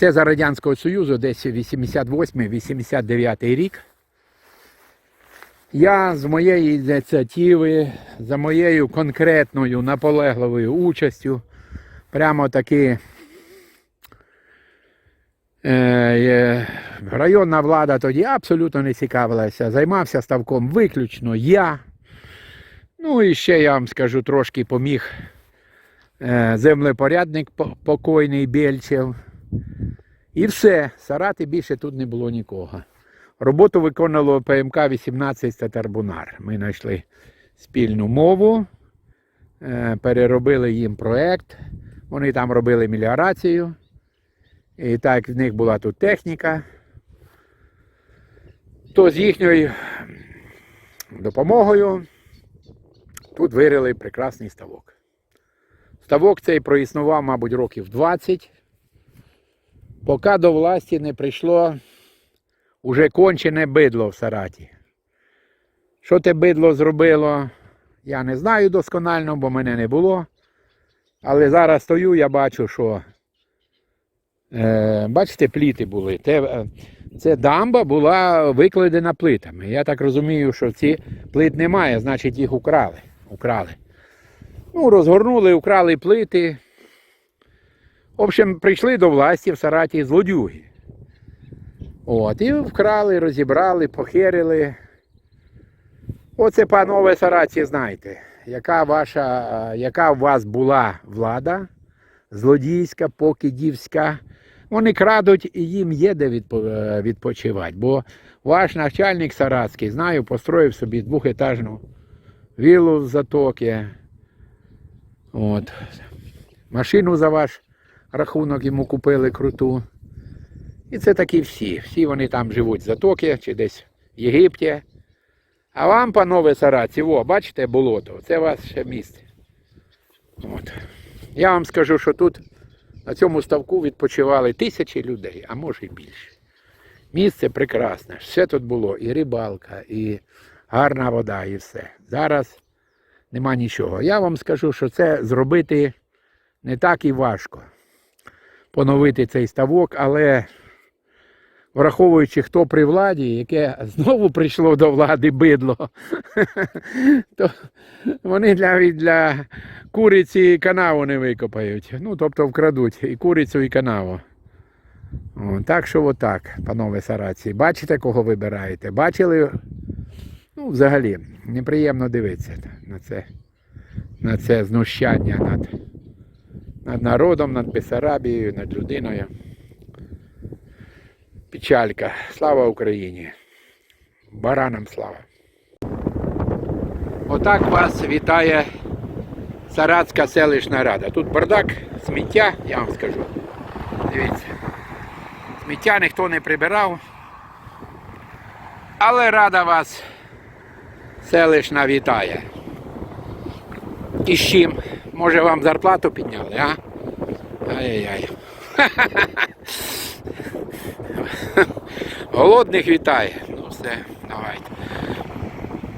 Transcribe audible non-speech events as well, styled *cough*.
Це за Радянського Союзу, десь 88-89 рік. Я з моєї ініціативи, за моєю конкретною наполегливою участю, прямо таки е, районна влада тоді абсолютно не цікавилася. Займався ставком виключно я. Ну і ще я вам скажу, трошки поміг е, землепорядник покойний Бельчев. І все, Сарати більше тут не було нікого. Роботу виконувало ПМК 18 Татарбунар. Ми знайшли спільну мову, е, переробили їм проект. Вони там робили меліорацію. І так в них була тут техніка. То з їхньою допомогою тут вирили прекрасний ставок. Ставок цей проіснував, мабуть, років 20 поки до власті не прийшло уже кончене бидло в Сараті. Що те бидло зробило, я не знаю досконально, бо мене не було. Але зараз стою, я бачу, що е, бачите, пліти були. Те, е, це дамба була викладена плитами. Я так розумію, що ці плит немає, значить їх украли. украли. Ну, розгорнули, украли плити. В общем, прийшли до власті в Сараті злодюги. От, і вкрали, розібрали, похерили. Оце, панове Сараті, знаєте, яка ваша, яка у вас була влада, злодійська, покидівська. Вони крадуть і їм є де е, відпочивати. Бо ваш начальник Саратський, знаю, построїв собі двохетажну віллу в затоки. От. Машину за ваш рахунок йому купили круту. І це такі всі. Всі вони там живуть в Затокі чи десь в Єгипті. А вам, панове Сараці, о, бачите болото, це ваше місце. От. Я вам скажу, що тут на цьому ставку відпочивали тисячі людей, а може й більше. Місце прекрасне. Все тут було, і рибалка, і гарна вода, і все. Зараз нема нічого. Я вам скажу, що це зробити не так і важко поновити цей ставок, але враховуючи, хто при владі, яке знову прийшло до влади бидло, *laughs* то вони для, для куриці канаву не викопають. Ну, тобто вкрадуть і курицю, і канаву. Так що отак, панове сараці. Бачите, кого вибираєте? Бачили? Ну, взагалі, неприємно дивитися на це, на це знущання над над народом, над Бесарабією, над людиною. Печалька. Слава Україні. Баранам слава. Отак вас вітає Саратська селищна рада. Тут бардак, сміття, я вам скажу. Дивіться. Сміття ніхто не прибирав. Але рада вас селищна вітає. І з чим? Може вам зарплату підняли, а? Ай-яй-яй. *laughs* Голодних вітає. Ну все, давайте.